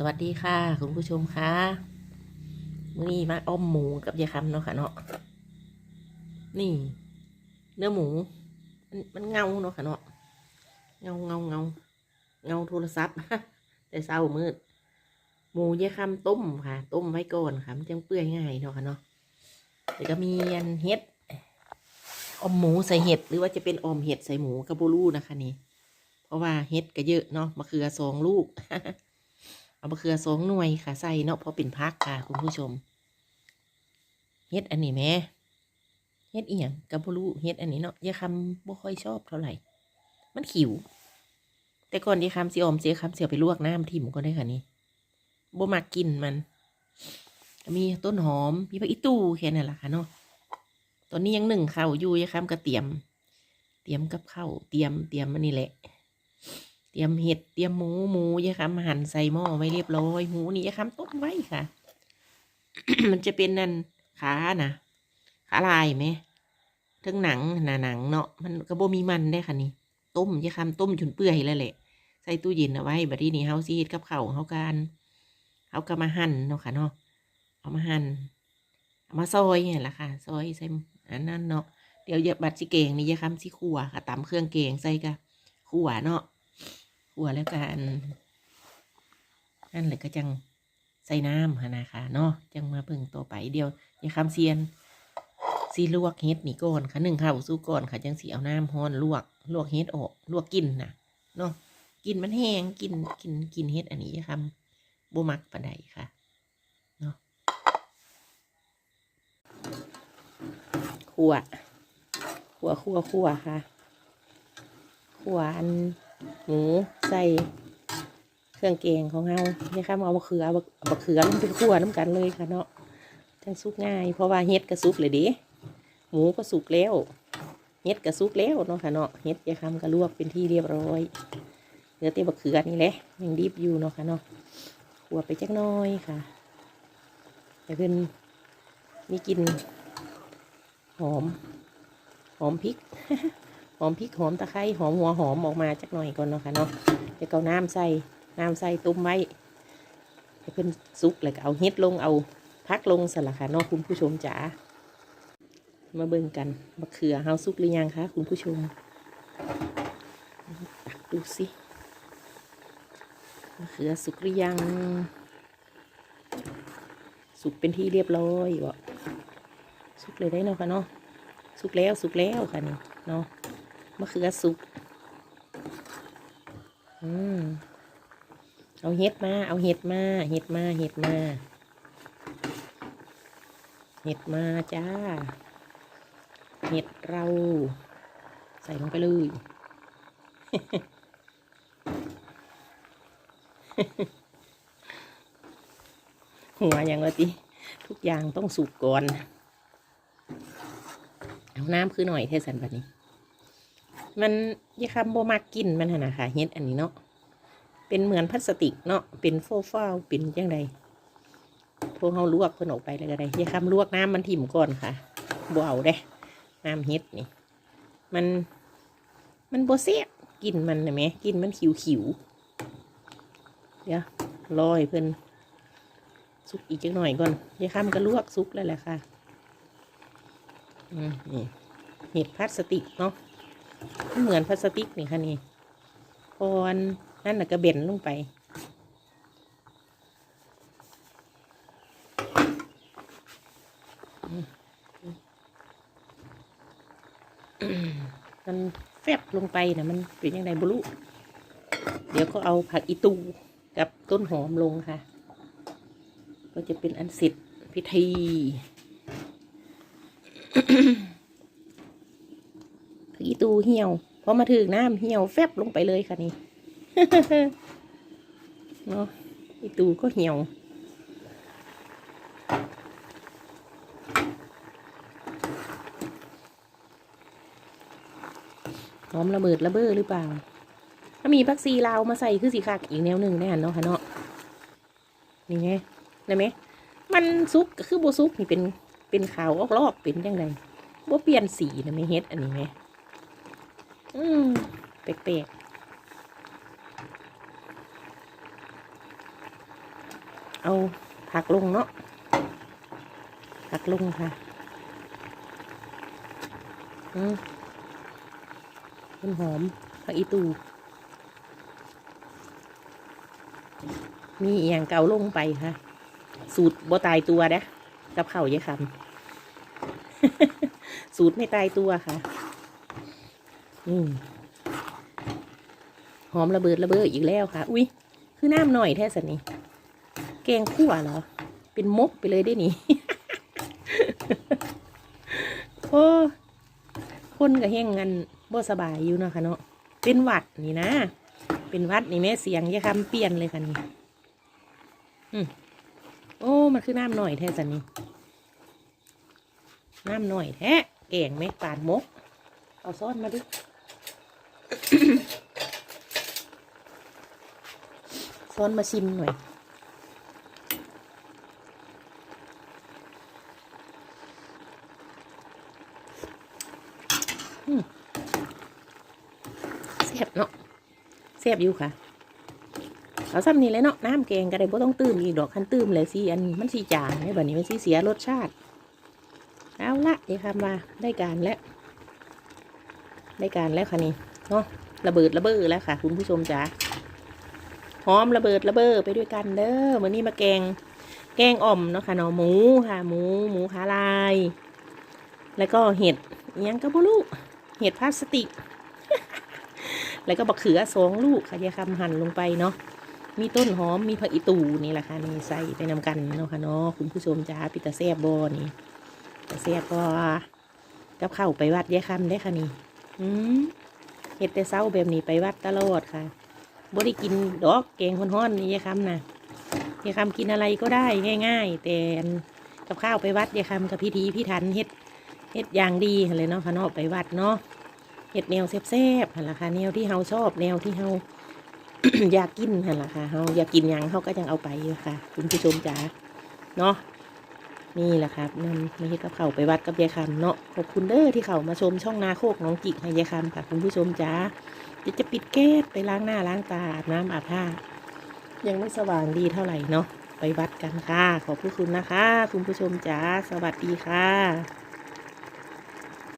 สวัสดีค่ะ คุณผู้ชมคะมื้อนี้มาอ้อมหมูกับยายคำเนาะค่ะเนาะนี่ เนื้อหมู มันมันเงาเนาะค่ะเนาะเงาเงาเงาเงาโทรศัพท์แต่เศร้ามืด หมูยายคำต้มค่ะ ต้มไว้ก่อนค่ะมันจังเปื่อยง่ายเนาะค่ะเนาะแล้วก็มีอันเห็ดออมหมูใส่เห็ดหรือว่าจะเป็นออมเห็ดใส่หมูกระโบลูนะคะนี่ เพราะว่าเห็ดก็เยอะเนาะมะเขือสองลูก เอามะเขือสองหน่วยค่ะใส่เนาะเพราะเป็นพักค่ะคุณผู้ชม เฮ็ดอันนี้แม่เฮ็ดอีหยังกับบ่รู้เฮ็ดอันนี้เนาะยายคำบ่ค่อยชอบเท่าไหร่ มันขิว แต่ก่อนยายคำสิออมเสียคำเสียไปลวกน้ำทิ่มก็ได้ค่ะนี่บ่มักกินมัน มีต้นหอม มีผักอีตู้แค่นั้นแหละค่ะเนาะตอนนี้ยังหนึ่งข้าวอยู่ยายคำก็เตรียม เตรียมกับข้าวเตรียมเตรียมอันนี้แหละ รียมเห็ดเตรียมหมูหมูยายคำหั่นใส่หม้อไว้เรียบร้อยหมูนี่ยายคำต้มไว้ค่ะ มันจะเป็นนั่นขานะขาลายไหมทั้งหนังหนาหนังเนาะมันกระโบมีมันได้ค่ะนี่ ต้มยายคำต้มจนเปื่อยแล้วแหละ ใส่ตู้เย็นเอาไว้บัดนี้เฮาซีเฮ็ดกับข้าเฮากันเฮาก็มาหั่นเนาะค่ะเนาะเอามาหั่นเอามาซอยเนี่ยแหละค่ะซอยใส่อันนั้นเนาะเดี๋ยวย่าบัดสิเกงนี่ยายคำสิขั่วค่ะตำเครื่องเกงใส่กะขั่วเนาะ ขัวแล้วกันนั่นเลยก็จังใส่น้ำหนนะคะเนาะจังมาเพิ่งต่อไปเดียวอย่าคำเซียนซีลวกเฮ็ดนี่ก่อนค่ะหนึ่งข้าวสู้ก่อนค่ะจังสีเอาน้ำฮ้อนลวกลวกเฮ็ดออกลวกกินนะเนาะกินมันแห้งกินกินกินเฮ็ดอันนี้อย่าคำบ่มักปานใดค่ะเนาะขัวขัวขัวขัวค่ะขัวอัน หมูใส่เครื่องแกงของเราเนี่ยค่ะเอาบะเขือเอาบะเอาบะเขือลงไปคั่วน้ำกันเลยค่ะเนาะจังสุกง่าย เพราะว่าเฮ็ดก็สุกเลยเดิหมูก็สุกแล้วเฮ็ดก็สุกแล้วเนาะค่ะเนาะเฮ็ดยายคำก็ลวกเป็นที่เรียบร้อยเหลือแต่บะเขือนี่แหละยังดิบอยู่เนาะค่ะเนาะคั่วไปจักน้อยค่ะแต่เพิ่นมีกลินหอม หอมพริก หอมพริกหอมตะไคร้หอมหัวหอมออกมาจักหน่อยก่อนเนาะค่ะเนาะจะเอาน้ำใส่น้ำใส่ต้มไว้ให้เพิ่นสุกแล้วก็เอาเฮ็ดลงเอาพักลงสละค่ะเนาะคุณผู้ชมจ๋ามาเบิ่งกันมะเขือเฮาสุกหรือยังคะคุณผู้ชมตักดูสิมะเขือสุกหรือยัง สุกเป็นที่เรียบร้อยบ่สุกเลยได้เนาะค่ะเนาะสุกแล้วสุกแล้วค่ะนี่เนาะ มะเขือสุก อืม เอาเห็ดมา เอาเห็ดมา เห็ดมา เห็ดมา เห็ดมาจ้า เห็ดเรา ใส่ลงไปเลย หัวอย่างละติ ทุกอย่างต้องสุกก่อน เอาน้ำคือหน่อยเทสันแบบนี้ มันยาคำโบมากกินมันหนะคะเฮ็ดอันนี้เนาะเป็นเหมือนพลาสติกเนาะเป็นโฟฟ้าวเป็นจังไดพวกเขาลวกเพิ่นออกไปแล้วก็ได้ยาคำลวกน้ำมันถิ่มก่อนค่ะบ่เอาเด้น้ำเฮ็ดนี่ มัน มันโบเสียกินมันนะแหมกินมันขิวขิวๆเดี๋ยวรอให้เพิ่นสุกอีกจังหน่อยก่อนยาคำก็ลวกสุกแล้วแหละค่ะอืมนี่เห็ดพลาสติกเนาะ มันเหมือนพลาสติกนี่ค่ะนี่พอนนั่นน่ะกระเบนลงไป มันแฟบลงไปนะมันเป็นยังไงบุรุเดี๋ยวก็เอาผักอีตูกับต้นหอมลงค่ะ ก็จะเป็นอันเสร็จพิธี ตูเหี่ยวพอมาถึงน้ำเหี่ยวแฟบลงไปเลยค่ะนี่เนาะอีตูก็เหี่ยวหอมระเบิดระเบ้อหรือเปล่า ถ้ามีพักซีลาวมาใส่คือสีคักอีกแนวหนึ่งแน่นเนาะค่ะเนาะนี่ไงได้ไหมมันซุกคือโบซุกนี่เป็นเป็นขาวออกลอกเป็นยังไงโบเปลี่ยนสีนะไม่เฮ็ดอันนี้ไหม อืมแปลกๆเอาผักลงเนาะผักลงค่ะอืมต้นหอมผักอีตูมีอย่างเก่าลงไปค่ะ สูตรบ่ตายตัวเด้อกับข้าเยายคำสูตรไม่ตายตัวค่ะ อืมหอมระเบิดระเบ้ออีกแล้วค่ะ อุ้ยคือน้ำหน่อยแท้สันนี่แกงคั่วเหรอ เป็นมกไปเลยได้นี่โอ้คนกับเฮงงันบ่สบายอยู่เนาะค่ะเนาะเป็นหวัดนี่นะ เป็นวัดนี่แม่เสียงยาคำเปลี่ยนเลยค่ะนี่อืมโอ้ มันคือน้ำหน่อยแท้สันนี่น้ำหน่อยแท้แกงไหมปานมก เอาซ้อนมาดิ ซ้อนมาชิมหน่อยอืมแซ่บเนาะแซ่บอยู่ค่ะเอาซ้ำนี่เลยเนาะน้ำแกงก็ได้บ่ต้องตื้มอีกดอกคันตื้มเลยสิอันมันสีจางไอ้แบบนี้มันสีเสียรสชาติ เอาละเดี๋ยวคำว่าได้การแล้ว ได้การแล้วค่ะนี่ เนาะระเบิดระเบ้อแล้วค่ะ คุณผู้ชมจ๋าหอมระเบิดระเบ้อไปด้วยกันเด้อวันนี้มาแกง แกงอ่อมเนาะค่ะเนาะหมูค่ะ หมูหมูขาลาย แล้วก็เห็ดยังก็บ่รู้เห็ดพลาสติก แล้วก็บักเขือสองลูกค่ะยายคำหั่นลงไปเนาะมีต้นหอมมีผักอีตูนี่แหละค่ะนี่ใส่ไปนำกันเนาะค่ะเนาะคุณผู้ชมจ้าปิตาแซบบอนี่ตาแซบก็กับเข้าไปวัดยายคำได้ค่ะนี่ อืม เฮ็ดแต่เช้าแบบนี้ไปวัดตลอดค่ะบ่ได้กินดอกแกงฮ้อนๆนี่ยายคำนะยายคำกินอะไรก็ได้ง่าย ๆ แต่กับข้าวไปวัดยายคำกับพิธีพิถันเฮ็ดเฮ็ดอย่างดีเลยเนาะค่ะเนาะไปวัดเนาะเฮ็ดแนวแซ่บๆหั่นละค่ะแนวที่เฮาชอบแนวที่เฮาอยากกินหั่นละค่ะเฮาอยากกินยังเฮาก็ยังเอาไปอยู่ค่ะ คุณผู้ชมจ๋าเนาะ นี่แหละครับนำมาเฮ็ดกับเขาไปวัดกับยายคำเนาะขอบคุณเด้อที่เขามาชมช่องนาโคกน้องจิกให้ยายคำค่ะคุณผู้ชมจ๋าเดี๋ยวจะปิดแก๊สไปล้างหน้าล้างตาอาบน้ำอาบผ้า ยังไม่สว่างดีเท่าไหร่เนาะไปวัดกันค่ะ ขอบคุณนะคะ คุณผู้ชมจ๋าสวัสดีค่ะ